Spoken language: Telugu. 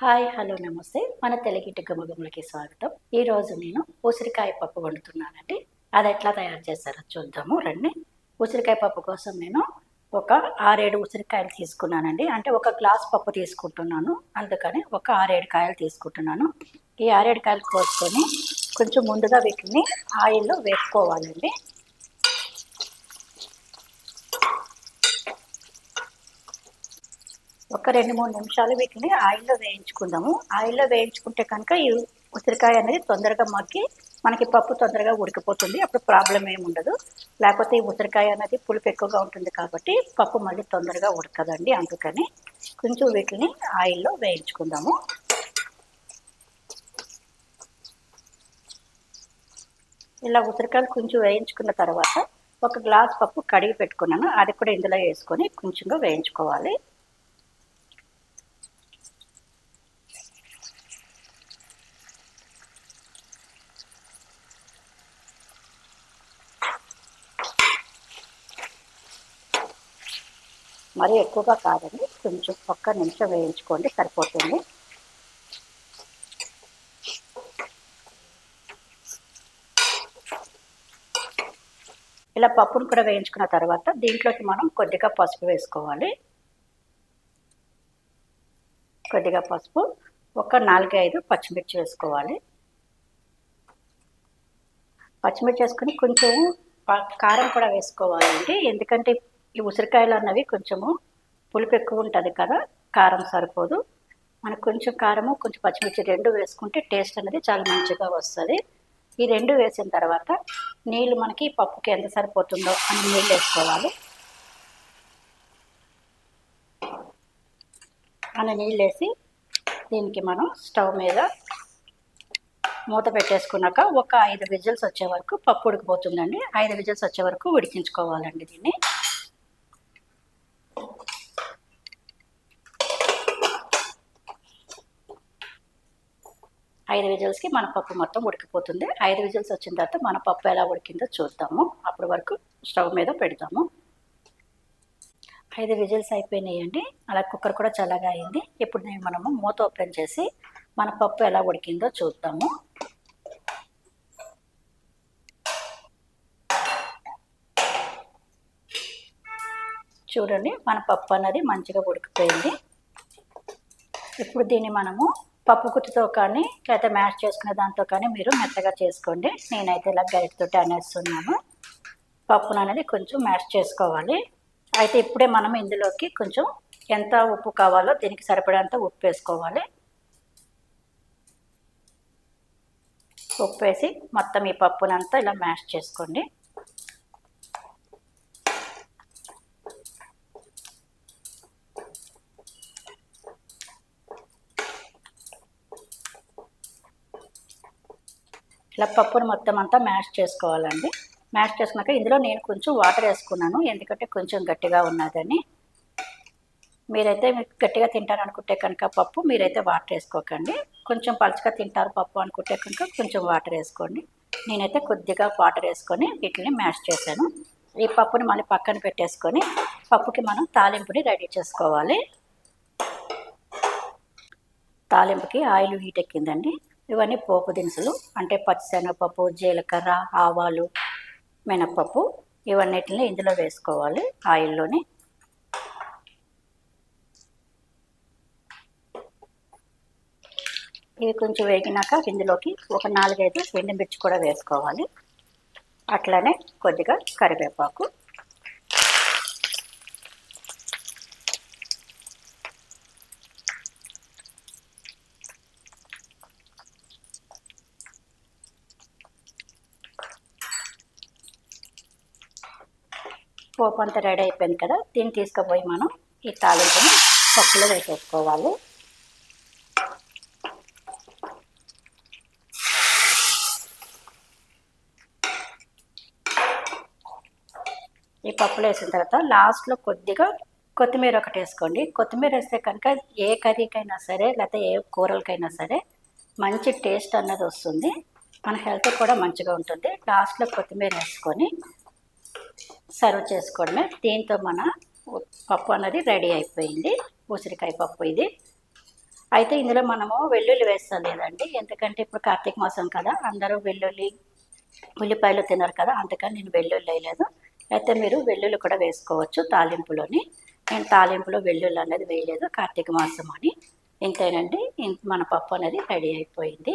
హాయ్ హలో నమస్తే. మన తెలుగింటి గమగములకి స్వాగతం. ఈరోజు నేను ఉసిరికాయ పప్పు వండుతున్నానండి. అది ఎట్లా తయారు చేస్తారో చూద్దాము రండి. ఉసిరికాయ పప్పు కోసం నేను ఒక ఆరేడు ఉసిరికాయలు తీసుకున్నానండి. అంటే ఒక గ్లాస్ పప్పు తీసుకుంటున్నాను. అందుకని ఒక ఆరేడు కాయలు తీసుకుంటున్నాను. ఈ ఆరేడు కాయలు కోసుకొని కొంచెం ముందుగా వీటిని ఆయిల్లో వేసుకోవాలండి ఒక రెండు మూడు నిమిషాలు వీటిని ఆయిల్లో వేయించుకుందాము. ఆయిల్లో వేయించుకుంటే కనుక ఈ ఉసిరికాయ అనేది తొందరగా మగ్గి మనకి పప్పు తొందరగా ఉడికిపోతుంది. అప్పుడు ప్రాబ్లం ఏమి ఉండదు. లేకపోతే ఈ ఉసిరికాయ అనేది పులుపు ఎక్కువగా ఉంటుంది కాబట్టి పప్పు మళ్ళీ తొందరగా ఉడకదండి అందుకని కొంచెం వీటిని ఆయిల్లో వేయించుకుందాము. ఇలా ఉసిరికాయలు కొంచెం వేయించుకున్న తర్వాత ఒక గ్లాస్ పప్పు కడిగి పెట్టుకున్నాను. అది కూడా ఇందులో వేసుకొని కొంచెంగా వేయించుకోవాలి. మరీ ఎక్కువగా కాదండి. కొంచెం ఒక్క నిమిషం వేయించుకోండి సరిపోతుంది. ఇలా పప్పును కూడా వేయించుకున్న తర్వాత దీంట్లోకి మనం కొద్దిగా పసుపు వేసుకోవాలి. కొద్దిగా పసుపు ఒక నాలుగైదు పచ్చిమిర్చి వేసుకోవాలి. పచ్చిమిర్చి వేసుకొని కొంచెం కారం కూడా వేసుకోవాలండి. ఎందుకంటే ఈ ఉసిరికాయలు అన్నవి కొంచెము పులుపు ఎక్కువ ఉంటుంది కదా కారం సరిపోదు. మనకు కొంచెం కారము కొంచెం పచ్చిమిర్చి రెండు వేసుకుంటే టేస్ట్ అనేది చాలా మంచిగా వస్తుంది. ఈ రెండు వేసిన తర్వాత నీళ్ళు మనకి పప్పుకి ఎంత సరిపోతుందో అని నీళ్ళు వేసుకోవాలి. అని నీళ్ళు వేసి దీనికి మనం స్టవ్ మీద మూత పెట్టేసుకున్నాక ఒక ఐదు విజిల్స్ వచ్చే వరకు పప్పు ఉడికిపోతుందండి. ఐదు విజిల్స్ వచ్చే వరకు ఉడికించుకోవాలండి దీన్ని. ఐదు విజిల్స్కి మన పప్పు మొత్తం ఉడికిపోతుంది. ఐదు విజిల్స్ వచ్చిన తర్వాత మన పప్పు ఎలా ఉడికిందో చూద్దాము. అప్పటి వరకు స్టవ్ మీద పెడతాము ఐదు విజిల్స్ అయిపోయినాయండి. అలా కుక్కర్ కూడా చల్లగా అయింది. ఇప్పుడు నేను మనము మూత ఓపెన్ చేసి మన పప్పు ఎలా ఉడికిందో చూద్దాము. చూడండి మన పప్పు అన్నది మంచిగా ఉడికిపోయింది. ఇప్పుడు దీన్ని మనము పప్పు గుత్తితో కానీ లేకపోతే మ్యాష్ చేసుకునే దాంతో కానీ మీరు మెత్తగా చేసుకోండి. నేనైతే ఇలా గరిటతో అనేస్తున్నాను. పప్పును అనేది కొంచెం మ్యాష్ చేసుకోవాలి. అయితే ఇప్పుడే మనం ఇందులోకి కొంచెం ఎంత ఉప్పు కావాలో దీనికి సరిపడేంత ఉప్పు వేసుకోవాలి. ఉప్పు వేసి మొత్తం ఈ పప్పునంతా ఇలా మ్యాష్ చేసుకోండి. ఇలా పప్పును మొత్తం అంతా మ్యాష్ చేసుకోవాలండి. మ్యాష్ చేసుకున్నాక ఇందులో నేను కొంచెం వాటర్ వేసుకున్నాను. ఎందుకంటే కొంచెం గట్టిగా ఉన్నదని. మీరైతే గట్టిగా తింటారు అనుకుంటే కనుక పప్పు మీరైతే వాటర్ వేసుకోకండి. కొంచెం పలుచగా తింటారు పప్పు అనుకుంటే కనుక కొంచెం వాటర్ వేసుకోండి. నేనైతే కొద్దిగా వాటర్ వేసుకొని వీటిని మ్యాష్ చేశాను. ఈ పప్పుని మళ్ళీ పక్కన పెట్టేసుకొని పప్పుకి మనం తాలింపుని రెడీ చేసుకోవాలి. తాలింపుకి ఆయిల్ హీట్ ఎక్కిందండి. ఇవన్నీ పోపు దినుసులు అంటే పచ్చిశనగపప్పు జీలకర్ర ఆవాలు మినప్పప్పు ఇవన్నిటిని ఇందులో వేసుకోవాలి ఆయిల్లోని. ఇవి కొంచెం వేగినాక ఇందులోకి ఒక నాలుగైదు ఎండుమిర్చి కూడా వేసుకోవాలి. అట్లనే కొద్దిగా కరివేపాకు. పోపు అంతా రెడీ అయిపోయింది కదా దీన్ని తీసుకుపోయి మనం ఈ తాలింపుని పప్పులో వేసేసుకోవాలి. ఈ పప్పులో వేసిన తర్వాత లాస్ట్లో కొద్దిగా కొత్తిమీర ఒకటి వేసుకోండి. కొత్తిమీర వేస్తే కనుక ఏ కర్రీకైనా సరే లేకపోతే ఏ కూరలకైనా సరే మంచి టేస్ట్ అన్నది వస్తుంది. మన హెల్త్ కూడా మంచిగా ఉంటుంది. లాస్ట్లో కొత్తిమీర వేసుకొని సర్వ్ చేసుకోవడమే. దీంతో మన పప్పు అన్నది రెడీ అయిపోయింది. ఉసిరికాయ పప్పు ఇది. అయితే ఇందులో మనము వెల్లుల్లి వేస్తాం లేదండి. ఎందుకంటే ఇప్పుడు కార్తీక మాసం కదా అందరూ వెల్లుల్లి ఉల్లిపాయలు తినరు కదా అందుకని నేను వెల్లుల్లి వేయలేదు. అయితే మీరు వెల్లుల్లి కూడా వేసుకోవచ్చు తాలింపులోని. నేను తాలింపులో వెల్లుల్లి అనేది వేయలేదు కార్తీక మాసం అని. ఇంతేనండి. మన పప్పు అనేది రెడీ అయిపోయింది.